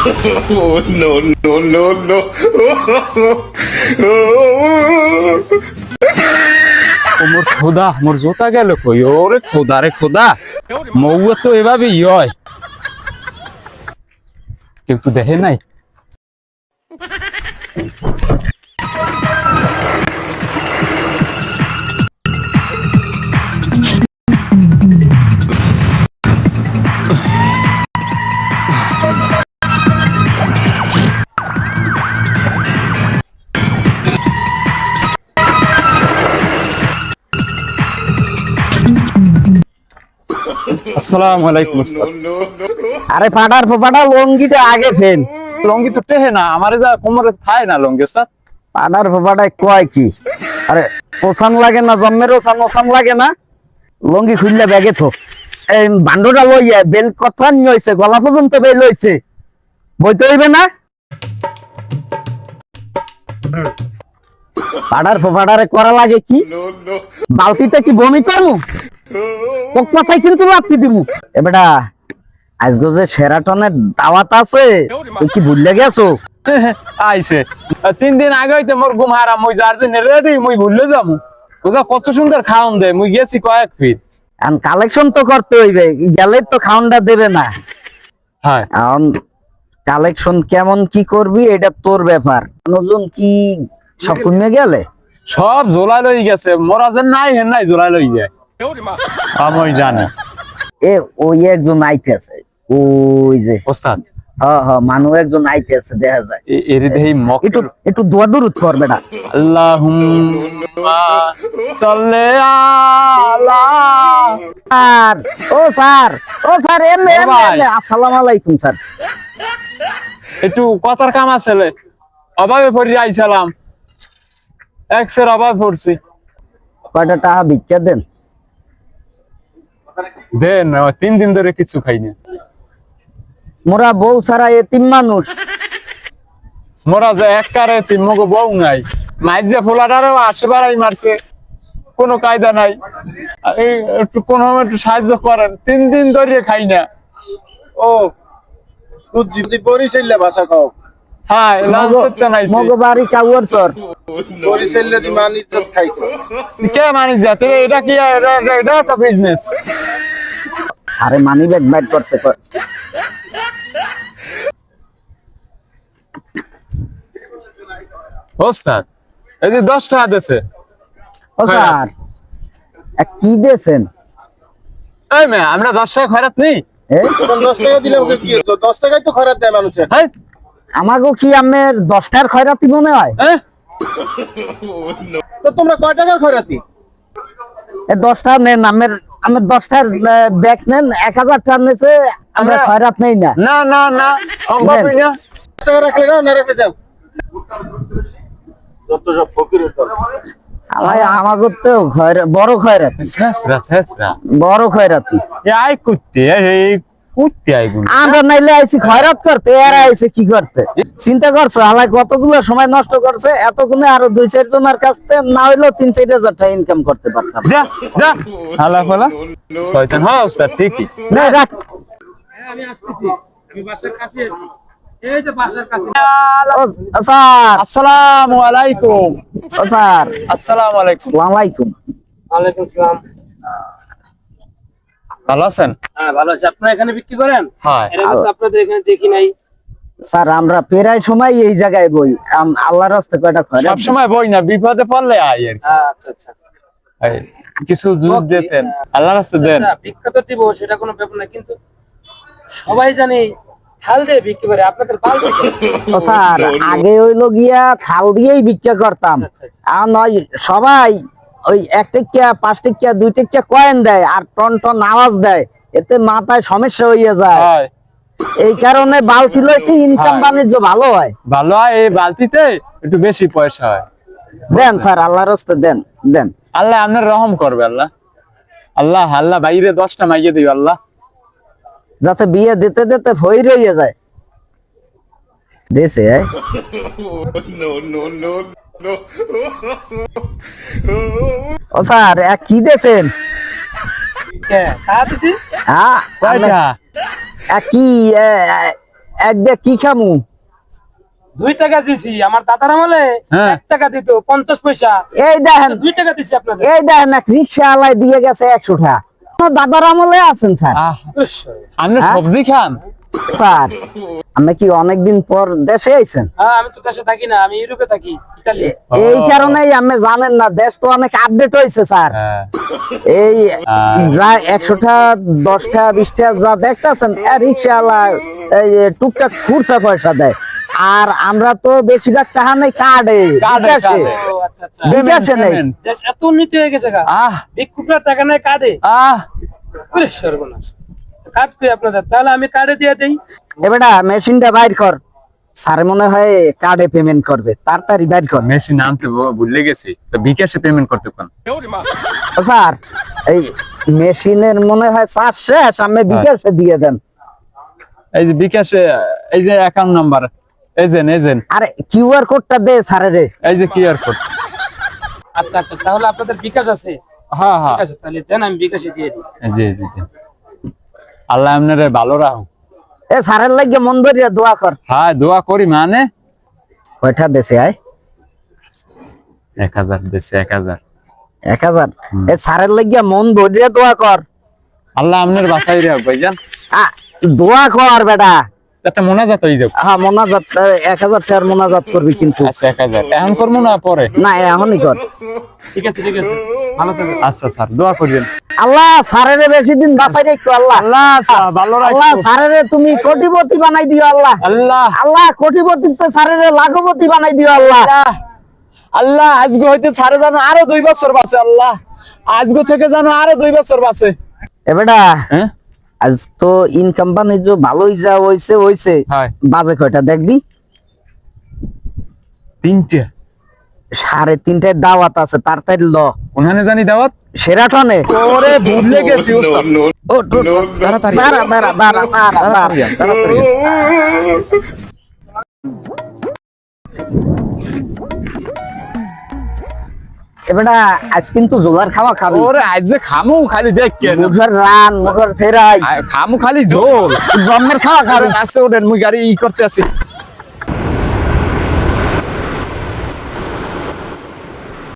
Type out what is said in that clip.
Oh, no, no, no, no. মোর খোদা মোর জোতা গেল কই? ওরে খোদা রে খোদা। মৌয়া তো এভাবেই হয়। কেউ তো দেখে নাই? আসসালামু আলাইকুম আরে ফাটার লঙ্গিটা আগে ফেল লঙ্গি তো টেহে না আমারে যা কোমরে থায় না লঙ্গি ফাটার ফোপাটায় কয় কি? আরে ওসান লাগে না জন্মের ওসান ওসান লাগে না। লঙ্গি খুললে ব্যাগে থো। এই বান্ডটা লইয়া বেল কথা নিয়ে হইছে গলা পর্যন্ত বেল হইছে বইতে হইবে না? পাড়ার ফোপাটারে করা লাগে কি? বালতিতে কি বমি করমু পকপাছাই কিন্তু রাত্রি দিমু। এবারটা আজকে যে সেরাটনের দাওয়াত আছে তুই কি ভুললে গেছো? আইছে। তিন দিন আগে হইতে মোর ঘুম হারাম মুই যার জন্য রেডি মুই ভুললে যামু ওজা কত সুন্দর খাওন দে মুই গেছি কয়েক ফিট এখন কালেকশন তো করতে হইবে গেলে তো খাউনটা দেবে না। হ্যাঁ। কালেকশন কেমন কি করবি এটা তোর ব্যাপার। নজন কি সব কমে গেলে? সব জোলাই লই গেছে মোরা যে নাই হেন নাই জোলাই লই যায়। আমি জানি। এ ওই একজন আইতেছে ওই যে। ওস্তাদ। হ হ মানুষ একজন আইতেছে দেখা যায় এর দেহি মক একটু একটু দোয়া দূরত করবে না আল্লাহুম্মা সাল্লি আলা। স্যার ও স্যার ও স্যার এমনি ও আসসালামু আলাইকুম স্যার। একটু কথার কাম আছে। অভাবে পড়ি আইছিলাম এক্সের অভাব পড়ছি। কয়টা টাকা ভিক্ষা দেন? দেন তিন দিন ধরে কিছু খাই না মোরা বউ ছাড়া এতিম মানুষ। মোরা যে এক কারে তিন মগো বউ নাই। মাইর যে ফোলাটারও আসে বাড়াই মারছে কোনো কায়দা নাই। একটু কোনো একটু সাহায্য করেন তিন দিন ধরে খাই না। ও বুঝছি তুই বরিশাইলে ভাষা কও। হ্যাঁ লাঞ্চেরটা নাইছে। মগ বাড়ি কাউয়ার চর। মান ইজ্জত খাইছো। কে এটা কি এটা এটা- এটা একটা বিজনেস সারে মানি ব্যাগ বাইট করছে কয়, ওস্তাদ এই যে দশ টাকা দিছে ও স্যার এ, কি দিয়েছেন? এই মে আমরা দশ টাকা খয়রাত নেই? দশ টাকা দিলে ওকে কি দশ টাকায় তো দেয় মানুষের। হ্যাঁ। আমাকেও কি আমের খয়রাতি মনে হয়? হ্যাঁ। তো তোমরা কয় টাকার খরাতি এ দশটা নেন আমের আমের দশটার ব্যাগ নেন এক হাজার টান নিয়েছে আমরা ছয় রাত নেই না। না না না সম্ভব না। রাখলে না না রাখলে যাও। যত সব ফকিরের ভাই আমাকে তো বড় খয়রাত। বড় খয়রাতি। এ করতে এই আমরা নাইলে আইছি খয়রাত করতে এরা আইছে কি করতে? চিন্তা করছ হালাই কতগুলো সময় নষ্ট করছে এতক্ষণে আরও দুই চার জনের কাছ থেকে না হইলেও তিন চার হাজার টাকা ইনকাম করতে পারতাম। যা যা। হালা ফালা শয়তান হ্যাঁ ওস্তাদ ঠিকই। না রাখ। আমি আসতেছি। আমি বাসার কাছে আছি। এই যে বাসার কাছে। স্যার। আসসালামু আলাইকুম। ও স্যার। আসসালামু আলাইকুম। আলাইকুম সালাম। ভালো আছেন? হ্যাঁ ভালো আছে। আপনারা এখানে বিক্রি করেন? হ্যাঁ। আপনাদের এখানে দেখি নাই। স্যার আমরা প্রায় সময় এই জায়গায় বই আল্লাহর হস্তে কয়টা খয়রাত সব সময় বই না বিপদে পড়লে আই আর আচ্ছা আচ্ছা। এই, কিছু জুত দিতেন আল্লাহর রাস্তে দেন। আচ্ছা, বিখ্যাত দিব সেটা কোনো ব্যাপার না কিন্তু সবাই জানে থাল দিয়ে বিক্রি করে আপনাদের বাল থেকে স্যার আগে হইল গিয়া থাল দিয়েই ভিক্ষা করতাম। আচ্ছা, আচ্ছা। আর নয় সবাই ওই এক টিকিয়া পাঁচ টিকিয়া দুই টিকিয়া কয়েন দেয় আর টন টন আওয়াজ দেয়। এতে মাথায় সমস্যা হইয়া যায়। এই কারণে বালতি লইছি ইনকাম বাণিজ্য ভালো হয়। ভালো হয় এই বালতিতে একটু বেশি পয়সা হয়। দেন স্যার আল্লাহর হস্তে দেন দেন। আল্লাহ আপনার রহম করবে আল্লাহ। আল্লাহ আল্লাহ বাইরে দশটা মাইয়ে দিবে আল্লাহ। যাতে বিয়ে দিতে দিতে ভই রইয়া যায়। দেশে no, no, no. ও স্যার কি দেছেন কে টাকা দিছি? হ্যাঁ কি কি খামু? দুই টাকা দিছি আমার দাদার আমলে হ্যাঁ। এক টাকা দিত পঞ্চাশ পয়সা। এই দেখেন দুই টাকা দিছি আপনাদের। এই দেখেন এক রিক্সা আলাই দিয়ে গেছে একশো টাকা। আমার দাদার আমলে আছেন স্যার। আপনি হ্যাঁ? সবজি খান। স্যার আপনি কি অনেকদিন পর দেশে আইছেন? হ্যাঁ আমি তো দেশে থাকি না আমি ইউরোপে থাকি এই কারণেই আপনি জানেন না দেশ তো অনেক আপডেট হয়েছে স্যার। হ্যাঁ। এই যা একশোটা দশটা বিশটা যা দেখতেছেন রিক্সাওয়ালা এই টুকটাক খুরসা পয়সা দেয়। আর আমরা তো বেশিরভাগ টাকা নেই কার্ডে বিকাশে। আচ্ছা আচ্ছা। বিকাশে নেই। এত উন্নতি হয়ে গেছে আহ। ভিক্ষুকরা টাকা নেই কার্ডে। আহ। সর্বনাশ। কার্ড কই আপনাদের তাহলে আমি কার্ডে দিয়ে দেই। এবারটা মেশিনটা বাইর কর। স্যার মনে হয় কার্ডে পেমেন্ট করবে তাড়াতাড়ি বাইর কর। মেশিন আনতে ভুলে গেছি তো বিকাশে পেমেন্ট করতে ও স্যার এই মেশিনের মনে হয় চার্জ শেষ আমি বিকাশে দিয়ে দেন। এই যে বিকাশে এই যে অ্যাকাউন্ট নাম্বার এজেন্ট এজেন্ট আরে কিউআর কোডটা দে স্যারে রে। এই যে কিউআর কোড আচ্ছা আচ্ছা তাহলে আপনাদের বিকাশ আছে? হ্যাঁ হ্যাঁ। তাহলে দেন আমি বিকাশে দিয়ে দিই। জি জি জি। আল্লাহ আপনারে ভালো রাখো এ স্যারের লাগে মন ভরিয়া দোয়া কর। হ্যাঁ দোয়া করি মানে? কয়টা দেশে আয়? এক হাজার দেশে এক হাজার। এক হাজার? এ স্যারের লাগিয়া মন ভরিয়া দোয়া কর। আল্লাহ আপনার বাসাই রে ভাইজান। দোয়া কর বেটা। একটা মোনাজাত হয়ে যাক। হ্যাঁ মোনাজাত এক হাজার টাকার মোনাজাত করবি কিন্তু। আচ্ছা এক হাজার। এখন করব না পরে? না এখনই কর। ঠিক আছে ঠিক আছে। ভালো থাকবেন আচ্ছা স্যার দোয়া করিবেন আল্লাহ স্যারের বেশি দিন বাঁচাই রেখো আল্লাহ। আল্লাহ ভালো আল্লাহ রাখো। তুমি কোটিপতি বানাই দিও আল্লাহ। আল্লাহ। আল্লাহ কোটিপতিত্ব স্যারের লাখপতি বানাই দিও আল্লাহ। আল্লাহ। আজকে হইতে ছাড়ে জানো আরও দুই বছর বাঁচে আল্লাহ। আজকে থেকে জানো আরও দুই বছর বাঁচে। এ বেটা হ্যাঁ? আজ তো ইনকাম বাণিজ্য ভালোই যা হইছে হইছে। বাজে কয়টা দেখবি তিনটে। সাড়ে তিনটায় দাওয়াত আছে তাড়াতাড়ি ল। ওখানে জানি দাওয়াত? সেরাটনে ওরে ভুলে গেছি ওস্তাদ ও ও, তাড়াতাড়ি দাঁড়া দাঁড়া দাঁড়া দাঁড়া দাঁড়া তাড়াতাড়ি যান। আজ কিন্তু জোগাড় খাওয়া খাবি ওরে আজ যে খামু খালি দেখ কেন মুখের রান মুখের ফেরাই খামু খালি ঝোল জন্মের খাওয়া খাবি কারণ আসতে ওঠেন মুই গাড়ি ই করতে আছি